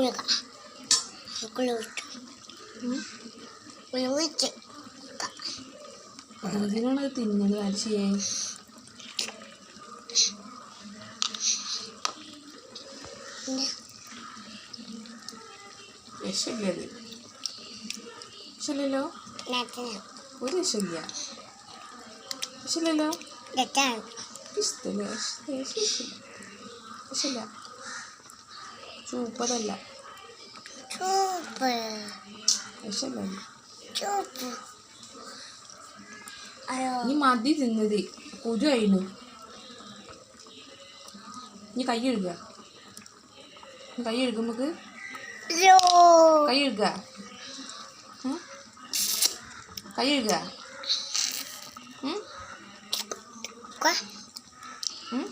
കുളിക്ക കുളിച്ചു കുളിച്ച് എന്തിനാണ് അത് തിന്നത് അത് വിഷമില്ലല്ലോ നേരത്തെ ഒരു വിഷമില്ലല്ലോ തെറ്റാണ് ഇഷ്ടമില്ല വിഷമില്ല സൂപ്പറല്ല ചൂപ്പ് അയ്യോ നീ മതി തിന്നത്. കുരു ആയിരുന്നു നീ കൈ കഴുകുക നീ കൈ കഴുകും നമുക്ക്. കൈ ഉം? കൈ. ഉം?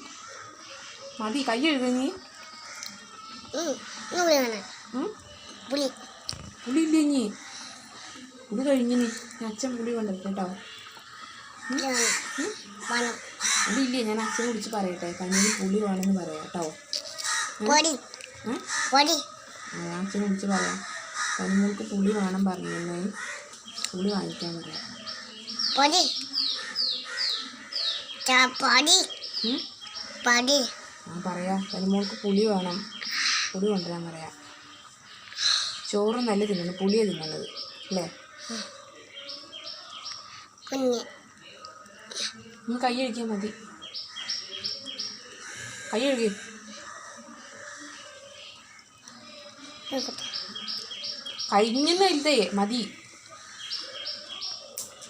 മതി കൈ കഴുകുക നീ. ഉം. ഇന്ന് വിളി വേണം ഉം? വിളി പുളി ഇല്ലേ നീ പുളി കഴിഞ്ഞ് നീ അച്ഛൻ കൂടി കൊണ്ടുവരട്ടെ കേട്ടോ. ഇല്ലേ ഞാൻ അച്ഛനെ കുടിച്ച് പറയട്ടെ. കണ്ണിന് പുളി വേണമെന്ന് പറയാം കേട്ടോ. അച്ഛനെ വിളിച്ച് പറയാം. കണ്ണുങ്ങൾക്ക് പുളി വേണം പറഞ്ഞേ പുളി വാങ്ങിക്കാൻ പറയാം. പറയാ ആ കനിമോൾക്ക് പുളി വേണം. പുളി കൊണ്ടുവരാൻ പറയാം. ചോറ് നല്ല തിന്നണം. പുളിയെ തിന്നണത്. അല്ലേ? കുഞ്ഞ്. കൈ മതി. കൈ കഴുകി നോക്കട്ടെ. കഴിഞ്ഞെന്ന് ഇല്ലേ? മതി.